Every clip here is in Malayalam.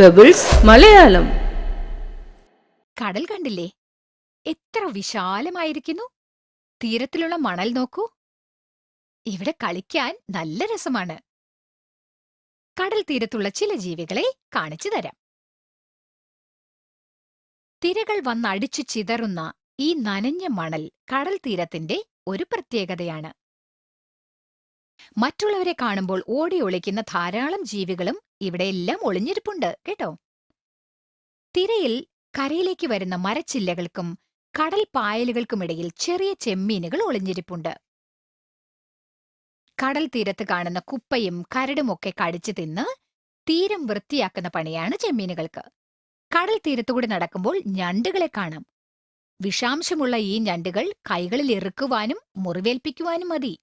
പെബിൾസ് മലയാളം. കടൽ കണ്ടില്ലേ? എത്ര വിശാലമായിരിക്കുന്നു. തീരത്തിലുള്ള മണൽ നോക്കൂ. ഇവിടെ കളിക്കാൻ നല്ല രസമാണ്. കടൽ തീരത്തുള്ള ചില ജീവികളെ കാണിച്ചു തരാം. തിരകൾ വന്നടിച്ചു ചിതറുന്ന ഈ നനഞ്ഞ മണൽ കടൽ തീരത്തിന്റെ ഒരു പ്രത്യേകതയാണ്. മറ്റുള്ളവരെ കാണുമ്പോൾ ഓടി ഒളിക്കുന്ന ധാരാളം ജീവികളും ഇവിടെയെല്ലാം ഒളിഞ്ഞിരിപ്പുണ്ട് കേട്ടോ? തിരയിൽ കരയിലേക്ക് വരുന്ന മരച്ചില്ലകൾക്കും കടൽ പായലുകൾക്കുമിടയിൽ ചെറിയ ചെമ്മീനുകൾ ഒളിഞ്ഞിരിപ്പുണ്ട്. കടൽ തീരത്ത് കാണുന്ന കുപ്പയും കരടുമൊക്കെ കടിച്ചു തിന്ന് തീരം വൃത്തിയാക്കുന്ന പണിയാണ് ചെമ്മീനുകൾക്ക്. കടൽ തീരത്തുകൂടി നടക്കുമ്പോൾ ഞണ്ടുകളെ കാണാം. വിഷാംശമുള്ള ഈ ഞണ്ടുകൾ കൈകളിൽ ഇറുക്കുവാനും മുറിവേൽപ്പിക്കുവാനും മതി.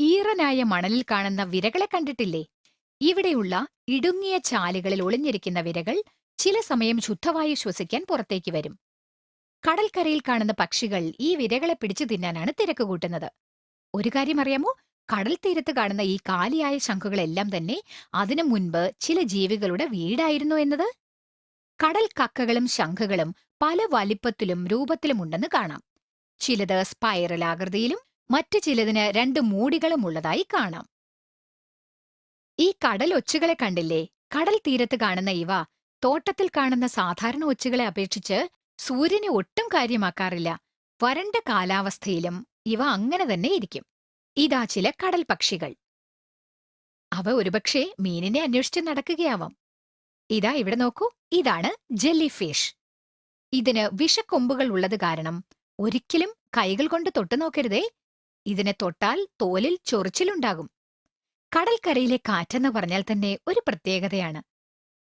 ഈറനായ മണലിൽ കാണുന്ന വിരകളെ കണ്ടിട്ടില്ലേ? ഇവിടെയുള്ള ഇടുങ്ങിയ ചാലുകളിൽ ഒളിഞ്ഞിരിക്കുന്ന വിരകൾ ചില സമയം ശുദ്ധവായു ശ്വസിക്കാൻ പുറത്തേക്ക് വരും. കടൽക്കരയിൽ കാണുന്ന പക്ഷികൾ ഈ വിരകളെ പിടിച്ചു തിന്നാനാണ് തിരക്ക് കൂട്ടുന്നത്. ഒരു കാര്യം അറിയാമോ? കടൽ തീരത്ത് കാണുന്ന ഈ കാലിയായ ശംഖുകളെല്ലാം തന്നെ അതിനു മുൻപ് ചില ജീവികളുടെ വീടായിരുന്നു എന്നത്? കടൽ കക്കകളും ശംഖുകളും പല വലിപ്പത്തിലും രൂപത്തിലും ഉണ്ടെന്ന് കാണാം. ചിലത് സ്പൈറൽ ആകൃതിയിലും മറ്റു ചിലതിന് രണ്ട് മൂടികളും ഉള്ളതായി കാണാം. ഈ കടൽ ഒച്ചുകളെ കണ്ടില്ലേ? കടൽ തീരത്ത് കാണുന്ന ഇവ തോട്ടത്തിൽ കാണുന്ന സാധാരണ ഒച്ചുകളെ അപേക്ഷിച്ച് സൂര്യനെ ഒട്ടും കാര്യമാക്കാറില്ല. വരണ്ട കാലാവസ്ഥയിലും ഇവ അങ്ങനെ തന്നെ ഇരിക്കും. ഇതാ ചില കടൽ പക്ഷികൾ. അവ ഒരുപക്ഷെ മീനിനെ അന്വേഷിച്ച് നടക്കുകയാവാം. ഇതാ ഇവിടെ നോക്കൂ. ഇതാണ് ജെല്ലി ഫിഷ് ഇതിന് വിഷക്കൊമ്പുകൾ ഉള്ളത് കാരണം ഒരിക്കലും കൈകൾ കൊണ്ട് തൊട്ടു നോക്കരുതേ ഇതിനെ തൊട്ടാൽ തോലിൽ ചൊറിച്ചിലുണ്ടാകും. കടൽക്കരയിലെ കാറ്റെന്ന് പറഞ്ഞാൽ തന്നെ ഒരു പ്രത്യേകതയാണ്.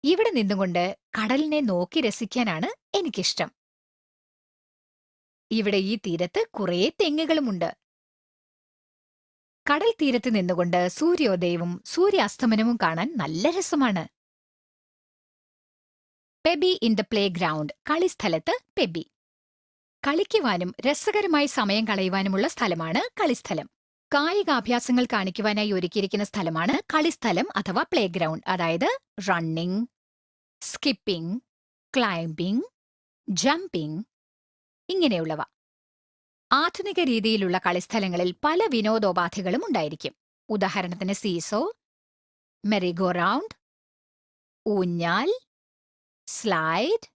ഇവിടെ നിന്നുകൊണ്ട് കടലിനെ നോക്കി രസിക്കാനാണ് എനിക്കിഷ്ടം. ഇവിടെ ഈ തീരത്ത് കുറേ തെങ്ങുകളുമുണ്ട്. കടൽ തീരത്ത് നിന്നുകൊണ്ട് സൂര്യോദയവും സൂര്യാസ്തമനവും കാണാൻ നല്ല രസമാണ്. പെബി ഇൻ ദ പ്ലേ ഗ്രൗണ്ട് കളിസ്ഥലത്ത് പെബി. കളിക്കുവാനും രസകരമായി സമയം കളയുവാനുമുള്ള സ്ഥലമാണ് കളിസ്ഥലം. കായികാഭ്യാസങ്ങൾ കാണിക്കുവാനായി ഒരുക്കിയിരിക്കുന്ന സ്ഥലമാണ് കളിസ്ഥലം അഥവാ പ്ലേ ഗ്രൗണ്ട് അതായത് റണ്ണിംഗ് സ്കിപ്പിംഗ് ക്ലൈംബിംഗ് ജമ്പിംഗ് ഇങ്ങനെയുള്ളവ. ആധുനിക രീതിയിലുള്ള കളിസ്ഥലങ്ങളിൽ പല വിനോദോപാധികളും ഉണ്ടായിരിക്കും. ഉദാഹരണത്തിന് സീസോ മെറിഗോ റൗണ്ട് ഊഞ്ഞാൽ slide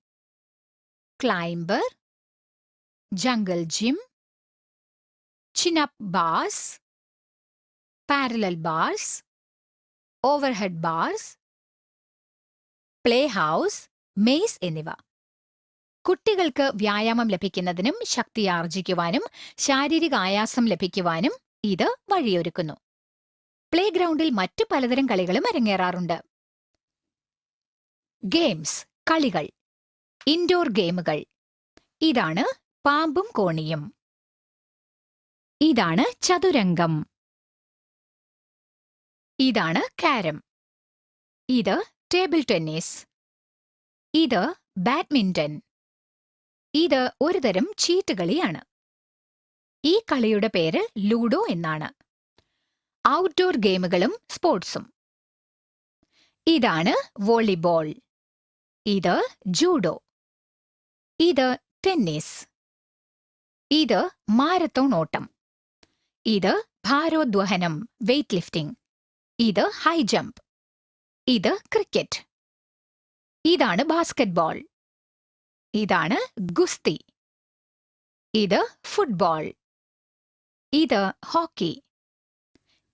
climber jungle gym chin up bars parallel bars, overhead bars, house maze എന്നിവ. കുട്ടികൾക്ക് വ്യായാമം ലഭിക്കുന്നതിനും ശക്തി ആർജിക്കുവാനും ശാരീരിക ആയാസം ലഭിക്കുവാനും ഇത് വഴിയൊരുക്കുന്നു. പ്ലേ ഗ്രൗണ്ടിൽ മറ്റു പലതരം കളികളും അരങ്ങേറാറുണ്ട്. ഗെയിംസ് കളികൾ ഇൻഡോർ ഗെയിമുകൾ. ഇതാണ് പാമ്പും കോണിയും. ഇതാണ് ചതുരംഗം. ഇതാണ് കാരം. ഇത് ടേബിൾ ടെന്നീസ്. ഇത് ബാഡ്മിന്റൺ. ഇത് ഒരുതരം ചീട്ടുകളിയാണ് ഈ കളിയുടെ പേര് ലൂഡോ എന്നാണ്. ഔട്ട്ഡോർ ഗെയിമുകളും സ്പോർട്സും. ഇതാണ് വോളിബോൾ. ഇത് ജൂഡോ. ഇത് ടെന്നീസ്. ഇത് മാരത്തോൺ ഓട്ടം. ഇത് ഭാരോദ്വഹനം വെയ്റ്റ് ലിഫ്റ്റിംഗ് ഇത് ഹൈ ജമ്പ് ഇത് ക്രിക്കറ്റ് ഇതാണ് ബാസ്കറ്റ്ബോൾ ഇതാണ് ഗുസ്തി. ഇത് ഫുട്ബോൾ ഇത് ഹോക്കി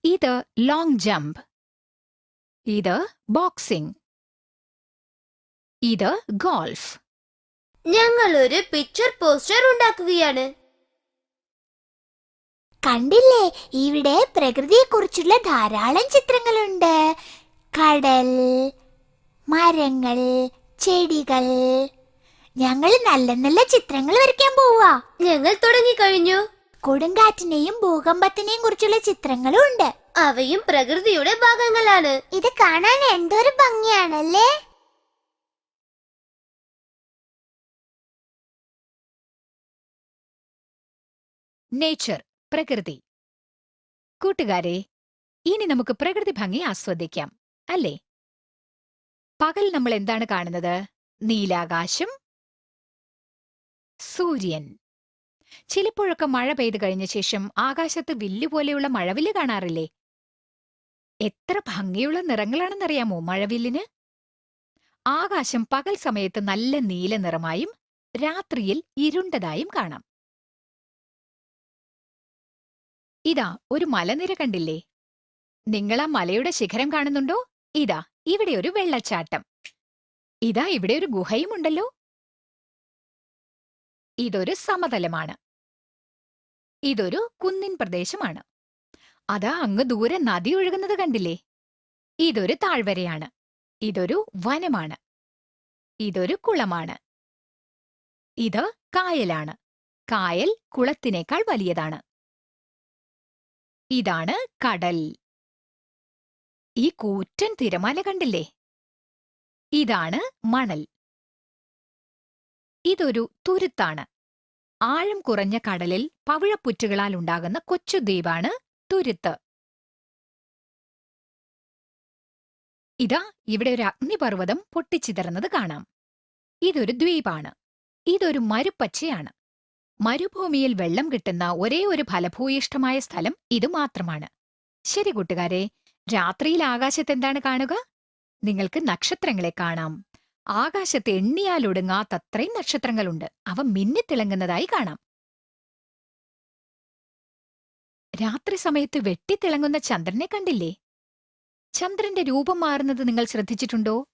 ഇത് ലോങ് ജമ്പ് ഇത് ബോക്സിംഗ് ഇത് ഗോൾഫ് ഞങ്ങൾ ഒരു പിക്ചർ പോസ്റ്റർ ഉണ്ടാക്കുകയാണ്. കണ്ടില്ലേ? ഇവിടെ പ്രകൃതിയെക്കുറിച്ചുള്ള ധാരാളം ചിത്രങ്ങളുണ്ട്. കടൽ മരങ്ങൾ ചെടികൾ. ഞങ്ങൾ നല്ല നല്ല ചിത്രങ്ങൾ വരയ്ക്കാൻ പോവാ. ഞങ്ങൾ തുടങ്ങി കഴിഞ്ഞു. കൊടുങ്കാറ്റിനെയും ഭൂകമ്പത്തിനെയും കുറിച്ചുള്ള ചിത്രങ്ങളും ഉണ്ട്. അവയും പ്രകൃതിയുടെ ഭാഗങ്ങളാണ്. ഇത് കാണാൻ എന്തൊരു ഭംഗിയാണല്ലേ? നേച്ചർ പ്രകൃതി. കൂട്ടുകാരെ ഇനി നമുക്ക് പ്രകൃതി ഭംഗി ആസ്വദിക്കാം അല്ലേ? പകൽ നമ്മൾ എന്താണ് കാണുന്നത്? നീലാകാശം? സൂര്യൻ. ചിലപ്പോഴൊക്കെ മഴ പെയ്തു കഴിഞ്ഞ ശേഷം ആകാശത്ത് വില്ലു പോലെയുള്ള മഴവില്ല് കാണാറില്ലേ? എത്ര ഭംഗിയുള്ള നിറങ്ങളാണെന്നറിയാമോ മഴവില്ലിന്? ആകാശം പകൽ സമയത്ത് നല്ല നീല നിറമായും രാത്രിയിൽ ഇരുണ്ടതായും കാണാം. ഇതാ ഒരു മലനിര കണ്ടില്ലേ? നിങ്ങൾ ആ മലയുടെ ശിഖരം കാണുന്നുണ്ടോ? ഇതാ ഇവിടെ ഒരു വെള്ളച്ചാട്ടം. ഇതാ ഇവിടെ ഒരു ഗുഹയുമുണ്ടല്ലോ. ഇതൊരു സമതലമാണ്. ഇതൊരു കുന്നിൻ പ്രദേശമാണ്. അതാ അങ്ങ് ദൂരെ നദി ഒഴുകുന്നത് കണ്ടില്ലേ? ഇതൊരു താഴ്വരയാണ്. ഇതൊരു വനമാണ്. ഇതൊരു കുളമാണ്. ഇത് കായലാണ്. കായൽ കുളത്തിനേക്കാൾ വലിയതാണ്. ഇതാണ് കടൽ. ഈ കൂറ്റൻ തിരമാല കണ്ടില്ലേ? ഇതാണ് മണൽ. ഇതൊരു തുരുത്താണ്. ആഴം കുറഞ്ഞ കടലിൽ പവിഴപ്പുറ്റുകളാൽ ഉണ്ടാകുന്ന കൊച്ചു ദ്വീപാണ് തുരുത്ത്. ഇതാ ഇവിടെ ഒരു അഗ്നിപർവതം പൊട്ടിച്ചിതറുന്നത് കാണാം. ഇതൊരു ദ്വീപാണ്. ഇതൊരു മരുപ്പച്ചയാണ്. മരുഭൂമിയിൽ വെള്ളം കിട്ടുന്ന ഒരേ ഒരു ഫലഭൂയിഷ്ഠമായ സ്ഥലം ഇത് മാത്രമാണ്. ശരി കൂട്ടുകാരെ രാത്രിയിൽ ആകാശത്ത് എന്താണ് കാണുക? നിങ്ങൾക്ക് നക്ഷത്രങ്ങളെ കാണാം. ആകാശത്ത് എണ്ണിയാലൊടുങ്ങാത്തത്രയും നക്ഷത്രങ്ങളുണ്ട്. അവ മിന്നിത്തിളങ്ങുന്നതായി കാണാം. രാത്രി സമയത്ത് വെട്ടിത്തിളങ്ങുന്ന ചന്ദ്രനെ കണ്ടില്ലേ? ചന്ദ്രന്റെ രൂപം മാറുന്നത് നിങ്ങൾ ശ്രദ്ധിച്ചിട്ടുണ്ടോ?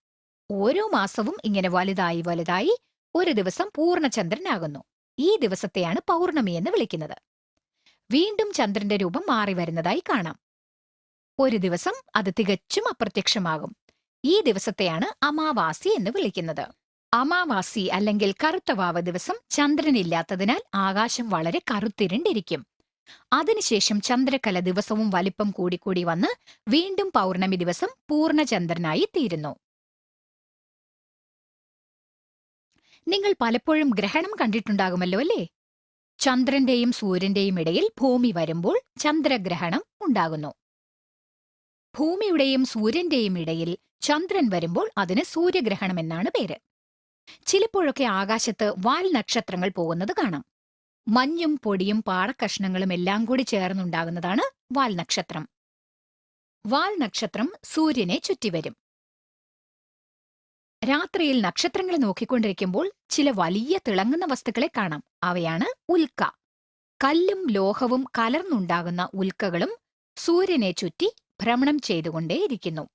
ഓരോ മാസവും ഇങ്ങനെ വലുതായി വലുതായി ഒരു ദിവസം പൂർണചന്ദ്രനാകുന്നു ഈ ദിവസത്തെയാണ് പൗർണമി എന്ന് വിളിക്കുന്നത്. വീണ്ടും ചന്ദ്രന്റെ രൂപം മാറി വരുന്നതായി കാണാം. ഒരു ദിവസം അത് തികച്ചും അപ്രത്യക്ഷമാകും. ഈ ദിവസത്തെയാണ് അമാവാസി എന്ന് വിളിക്കുന്നത്. അമാവാസി അല്ലെങ്കിൽ കറുത്തവാവ് ദിവസം ചന്ദ്രനില്ലാത്തതിനാൽ ആകാശം വളരെ കറുത്തിരുണ്ടിരിക്കും. അതിനുശേഷം ചന്ദ്രകല ദിവസവും വലിപ്പം കൂടിക്കൂടി വന്ന് വീണ്ടും പൗർണമി ദിവസം പൂർണചന്ദ്രനായി തീരുന്നു. നിങ്ങൾ പലപ്പോഴും ഗ്രഹണം കണ്ടിട്ടുണ്ടാകുമല്ലോ അല്ലേ? ചന്ദ്രന്റെയും സൂര്യന്റെയും ഇടയിൽ ഭൂമി വരുമ്പോൾ ചന്ദ്രഗ്രഹണം ഉണ്ടാകുന്നു. ഭൂമിയുടെയും സൂര്യന്റെയും ഇടയിൽ ചന്ദ്രൻ വരുമ്പോൾ അതിന് സൂര്യഗ്രഹണം എന്നാണ് പേര്. ചിലപ്പോഴൊക്കെ ആകാശത്ത് വാൽ നക്ഷത്രങ്ങൾ പോകുന്നത് കാണാം. മഞ്ഞും പൊടിയും പാറക്കഷ്ണങ്ങളും എല്ലാം കൂടി ചേർന്നുണ്ടാകുന്നതാണ് വാൽ നക്ഷത്രം. വാൽ നക്ഷത്രം സൂര്യനെ ചുറ്റിവരും. രാത്രിയിൽ നക്ഷത്രങ്ങളെ നോക്കിക്കൊണ്ടിരിക്കുമ്പോൾ ചില വലിയ തിളങ്ങുന്ന വസ്തുക്കളെ കാണാം. അവയാണ് ഉൽക്ക. കല്ലും ലോഹവും കലർന്നുണ്ടാകുന്ന ഉൽക്കകളും സൂര്യനെ ചുറ്റി ഭ്രമണം ചെയ്തുകൊണ്ടേയിരിക്കുന്നു.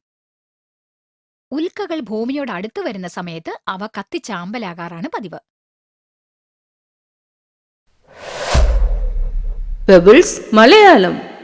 ഉൽക്കകൾ ഭൂമിയോട് അടുത്തു വരുന്ന സമയത്ത് അവ കത്തിച്ചാമ്പലാകാറാണ് പതിവ്. പെബിൾസ് മലയാളം.